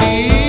E.